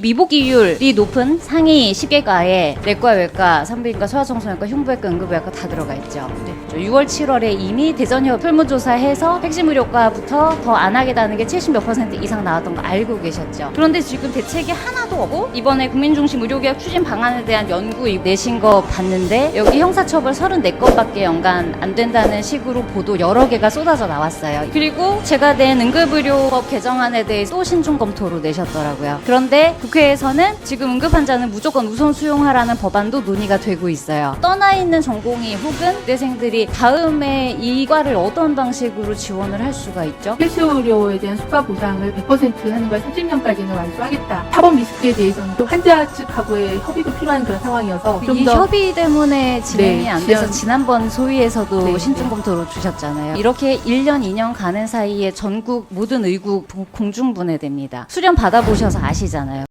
미복이율이 높은 상위 10개과에 내과, 외과, 산부인과, 소아청소년과, 흉부외과, 응급의학과 다 들어가 있죠. 6월, 7월에 이미 대전협 설문조사해서 핵심 의료과부터 더 안 하겠다는 게 70 몇 퍼센트 이상 나왔던 거 알고 계셨죠. 그런데 지금 대책이 하나도 없고 이번에 국민중심 의료개혁 추진 방안에 대한 연구 내신 거 봤는데 여기 형사처벌 34건밖에 연간 안 된다는 식으로 보도 여러 개가 쏟아져 나왔어요. 그리고 제가 낸 응급의료법 개정안에 대해 또 신중 검토로 내셨더라고요. 그런데 국회에서는 지금 응급 환자는 무조건 우선 수용하라는 법안도 논의가 되고 있어요. 떠나 있는 전공의 혹은 대생들이 다음에 이 과를 어떤 방식으로 지원을 할 수가 있죠? 필수의료에 대한 수가 보상을 100% 하는 걸 30년까지는 완수하겠다. 사법 리스크에 대해서는 또 환자 측하고의 협의도 필요한 그런 상황이어서 이 좀더 협의 때문에 진행이 네, 안 돼서 지연- 지난번 소위에서도 네, 신중 네. 검토로 주셨잖아요. 이렇게 1년, 2년 가는 사이에 전국 모든 의국 공중분해됩니다. 수련 받아보셔서 아시잖아요.